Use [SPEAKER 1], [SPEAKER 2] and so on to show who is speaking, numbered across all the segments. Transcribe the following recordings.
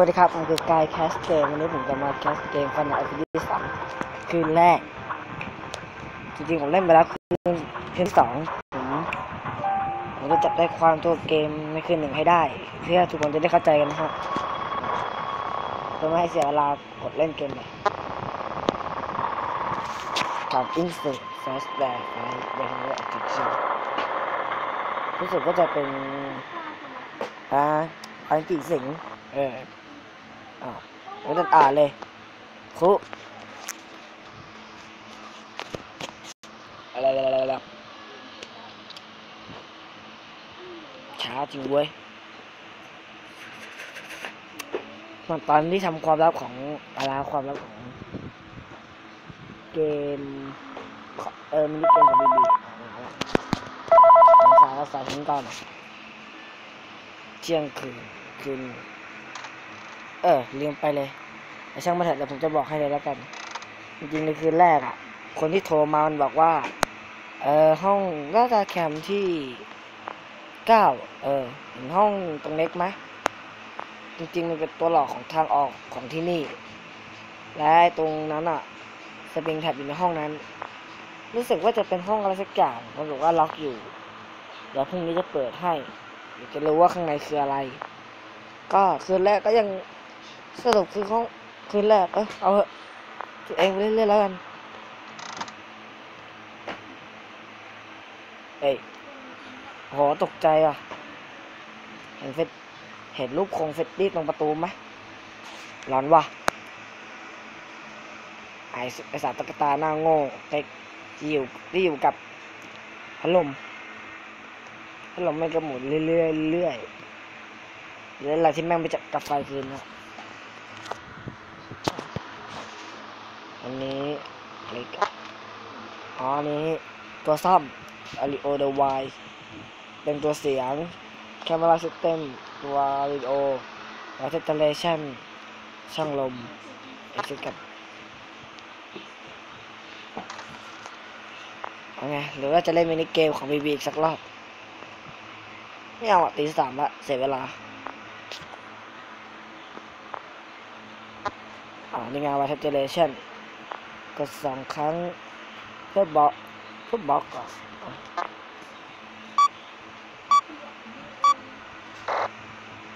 [SPEAKER 1] วัสดีครับผมคือกายแคสเกมวันนี้ผมจะมาแคสเกมฟันไอพีดีสองคืนแรก จริงๆ ผมเล่นไปแล้วคืนคืนสองผมผมก็จับได้ความตัวเกมในคืนหนึ่งให้ได้ เพื่อทุกคนจะได้เข้าใจกันนะครับเพื่อไม่ให้เสียเวลากดเล่นเกมเลยการอินสต์แฟชแบ็กไปเดี๋ยวผมจะติดชื่อรู้สึกว่าจะเป็นอ่าพันกี่สิงเออ อ้าวไม่ต้องอ่านเลยครูอะไรอะไรช้าจริงเว้ยมันตอนที่ทำความลับของอะไรความลับของ เกม เออมินิเกมของบีบีสาวสาวทิ้งก่อนเที่ยงคืนคืน ออลืมไปเลยแต่ช่างมาเถอะเดี๋ยวผมจะบอกให้เลยแล้วกัน จริงๆในคืนแรกอะ่ะ คนที่โทรมามันบอกว่า เออห้องน่าจะแคมป์ที่เก้าเออเห็นห้องตรงเล็กไหมจริงๆมันเป็นตัวหลอกของทางออกของที่นี่ และตรงนั้นอะ่ะสปริงแท็บอยู่ในห้องนั้น รู้สึกว่าจะเป็นห้องอะไรสักอย่างมันบอกว่าล็อกอยู่ เดี๋ยวพรุ่งนี้จะเปิดให้เดี๋ยวจะรู้ว่าข้างในคืออะไร ก็คืนแรกก็ยัง สรุปคือห้องคืนแรกเออเอาเถอะตัวเองไปเรื่อยๆแล้วกันเอ้ยโหตกใจอะ เห็นเฟซเห็นรูปโครงเฟดดี้ตรงประตูไหมร้อนว่ะไอสไอสารตะกตาหน้าโง่เต็กที่อยู่ที่อยู่กับพัดลมพัดลมไม่งก็หมุนเรื่อยๆเรื่อยๆหรืออะไรที่แม่งไปจับกับไฟคืนนะ อันนี้อะไรกันอ๋ออันนี้ตัวซ่อม Audio Device เป็นตัวเสียง Camera System ตัว Audio Water Installation ช่างลมไอ้ชื่อกันเอาไงหรือว่าจะเล่นมินิเกมของบีบีอีกสักรอบ ไม่เอาอะตีสามละเสียเวลาอ่านี่ไงว่าเจเลชัน กดสองครั้งเพื่อบอกเพื่อบอกก่อน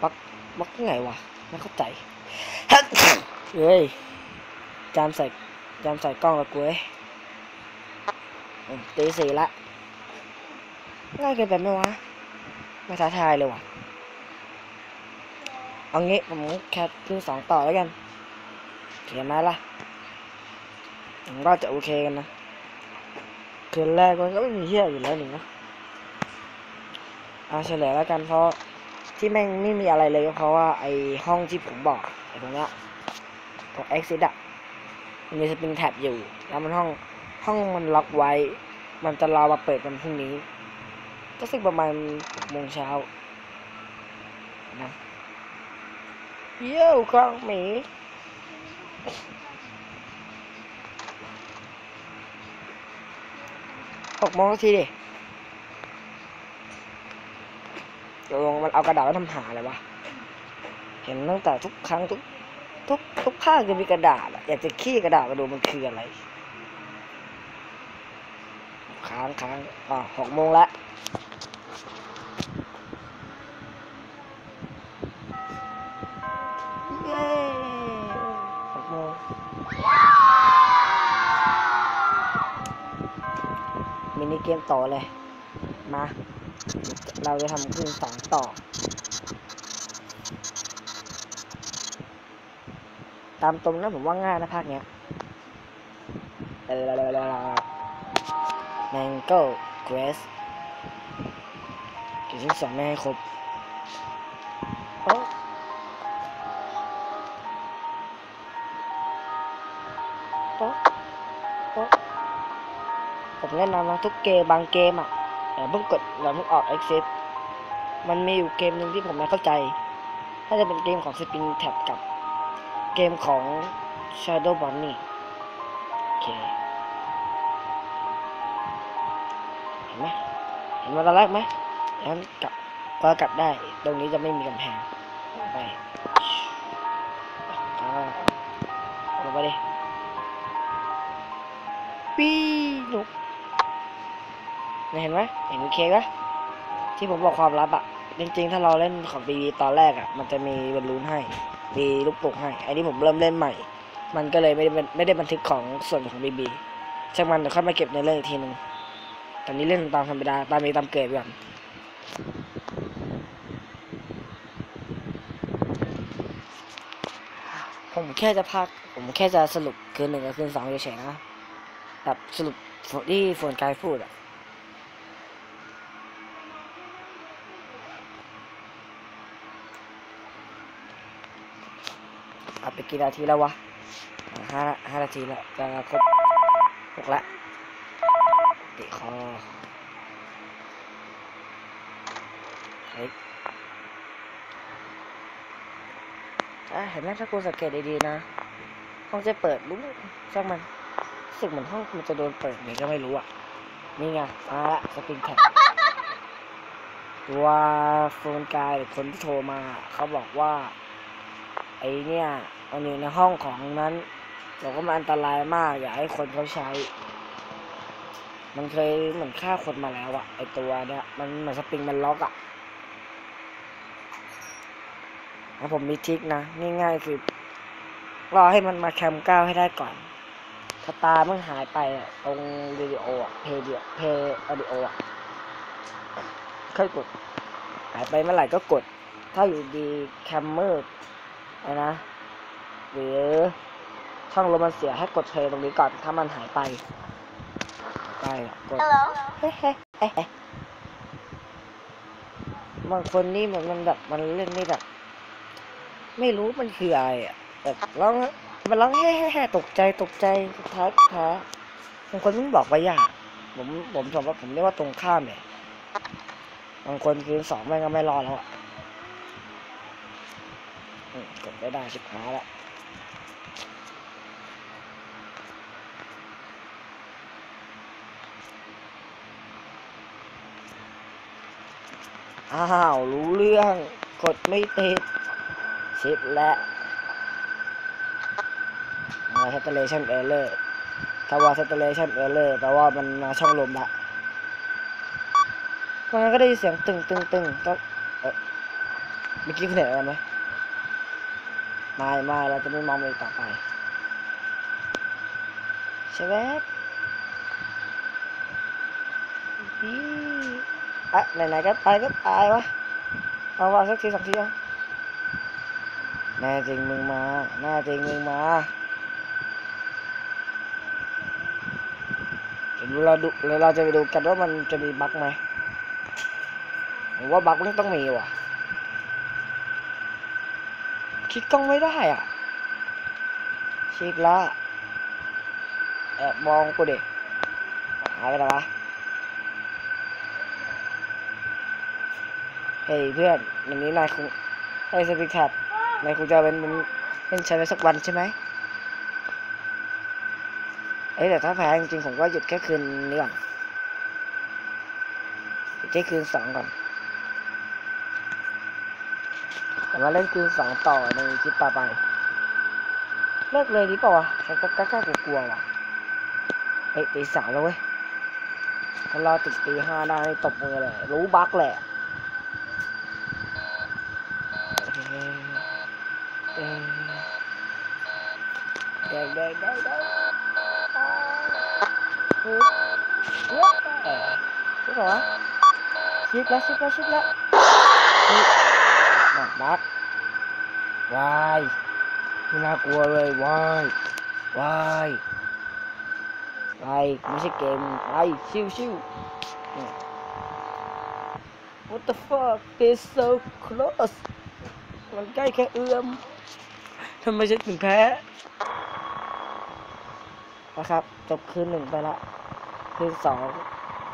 [SPEAKER 1] บล็อกบล็อกยังไงวะไม่เข้าใจเฮ้ยจามใส่จามใส่กล้องละกูเอ้ยตีสี่ละง่ายเกินไปไหมวะไม่ท้าทายเลยวะเอางี้ผมแคทคือสองต่อแล้วกันเขียนมาละ ผมก็จะโอเคกันนะคืนแรกมันก็ไม่มีเที่ยอยู่แล้วหนึ่งนะเอาเฉลยแล้วกันเพราะที่แม่งไม่มีอะไรเลยก็เพราะว่าไอห้องที่ผมบอกไอตรงเนี้ยตรง exit อะมันมีสปริงแท็บอยู่ แล้วมันห้องห้องมันล็อกไว้ มันจะรอมาเปิดวันพรุ่งนี้ก็สึกประมาณโมงเช้านะเยี่ยวกล้องหมี หกโมงทีดิตกลงมันเอากระดาษมาทำหาอะไรวะ เห็นตั้งแต่ทุกครั้งทุก ทุกทุกภาคจะมีกระดาษอะอยากจะขี้กระดาษมาดูมันคืออะไร ค้างค้างอ่าหกโมงแล้ว มินิเกมต่อเลย มา เราจะทำขึ้นสองต่อ ตามตรงนะผมว่าง่ายนะภาคเนี้ย Mango Quest เก็บชิ้นสองไม่ให้ครบโอ้โต๊ะโต๊ะ ผมแนะนำนะทุกเกมบางเกมอะอย่าเพิ่งกดอย่าเพิ่งออก exit มันมีอยู่เกมหนึ่งที่ผมไม่เข้าใจถ้าจะเป็นเกมของ Spring Tab กับเกมของ Shadow Bunny โอเคเห็นไหมเห็นมาตอนแรกไหมงั้นกลับก็กลับได้ ตรงนี้จะไม่มีกำแพงไปลงไปดิ เห็นไหมเห็นเค้กไหมที่ผมบอกความลับอะจริงๆ ถ้าเราเล่นของบีบีตอนแรกอะมันจะมีบอลลูนให้ มีลูกโป่งให้ อันนี้ผมเริ่มเล่นใหม่ มันก็เลยไม่ได้ไม่ได้บันทึกของส่วนของบีบีช่างมันเดี๋ยวค่อยมาเก็บในเรื่องอีกทีหนึ่งตอนนี้เล่นตามธรรมดาตามมีตามเกิดก่อนผมแค่จะพัก ผมแค่จะสรุปคืนหนึ่งกับคืนสองเฉยๆนะแบบสรุปที่ฝนกายพูดอะเอา ไปกี่นาทีแล้ววะอ่าห้าห้านาทีแล้วจะครบหกละติดคอเฮ้ยอะเห็นไหมถ้ากูสังเกตดีๆนะ ห้องจะเปิดรู้ช่างมันรู้สึกเหมือนห้องมันจะโดนเปิดไงก็ไม่รู้อะ นี่ไงมาละสปริงแท็บตัวโฟนกายหรือคนที่โทรมา เขาบอกว่า ไอเนี่ย มันอยู่ในห้องของนั้นบอกว่ามันอันตรายมาก อย่าให้คนเขาใช้ มันเคยเหมือนฆ่าคนมาแล้วอะไอตัวเนี่ยมันเหมือนสปริงมันล็อกอะแล้วผมมีทริกนะง่ายๆคือรอให้มันมาแคมเก้าให้ได้ก่อนถ้าตามันหายไปอะตรงวิดีโออะเพย์เดียเพย์ออดิโออะค่อยกด หายไปเมื่อไหร่ก็กด ถ้าอยู่ดีแคมเมอร์นะ หรือช่องลมมันเสียให้กดเพลย์ตรงนี้ก่อนถ้ามันหายไปไปอะกด
[SPEAKER 2] Hello.
[SPEAKER 1] เฮ้เฮ้เฮ้เฮ้บางคนนี่มันมันแบบมันเล่นไม่แบบ ไม่รู้มันคืออะไรอะแบบร้องมันร้องแฮ่แฮ่แฮ่ตกใจตกใจสุดท้ายสุดท้ายบางคนมันบอกว่ายากผมผมสมว่าผมเรียกว่าตรงข้ามเนี่ยบางคนคือสองแม่งก็ไม่รอดแล้วอะอืมกดไม่ได้ชิบหายละ อ้าว รู้เรื่อง กดไม่ติด ชิปและมา saturation error ถ้าว่า saturation error แปลว่ามันมาช่องลมละมันก็ได้ยินเสียงตึงตึงตึงก็เออเมื่อกี้คุณเห็นอะไรไหมไม่ไม่เราจะไม่มองมันอีกต่อไปใช่ไหม อีอะไหนๆก็ตายก็ตายวะเอาว่าสักทีสองทีเอาแน่จริงมึงมาแน่จริงมึงมาเดี๋ยวเราดูเดี๋ยวเราจะไปดูกันว่ามันจะมีบั๊กไหมผมว่าบั๊กมันต้องมีว่ะคลิกกล้องไม่ได้อะชิกละแอบมองกูเด็กหายไปแล้ววะ ฮ้ยเพื่อนอย่างนี้นายคงไอ้สปิคัดนายคงจะเป็นเป็นใช้ไปสักวันใช่ไหมเอ้แต่ถ้าแพ้จริงๆผมก็หยุดแค่คืนนี้ก่อนหยุดแค่คืนสองก่อนแต่มาเล่นคืนสองต่อในคลิปต่อไป เลิกเลยดีป่าวะฉันก็กล้ากลัวๆว่ะเฮ้ยตีสามแล้วเว้ยถ้ารอติดตีห้าได้ตบมือเลยรู้บั๊กแหละ đây đây đây đây chết rồi xiết lá xiết lá xiết lá đặt đặt hoài như là cua rồi hoài hoài đây mình sẽ kèm đây siêu siêu What the fuck? They're so close. มันใกล้แค่เอื้อมทำไมฉันถึงแพ้นะครับจบคืนหนึ่งไปละคืนสอง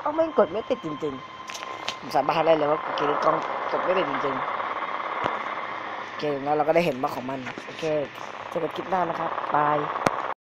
[SPEAKER 1] ก็ไม่กดไม่ติดจริงๆผมสาบานได้เลยว่าเกมกล้องกดไม่ติดจริงๆโอเคแล้วเราก็ได้เห็นมาของมัน โอเคเจอกันคลิปหน้านะครับบาย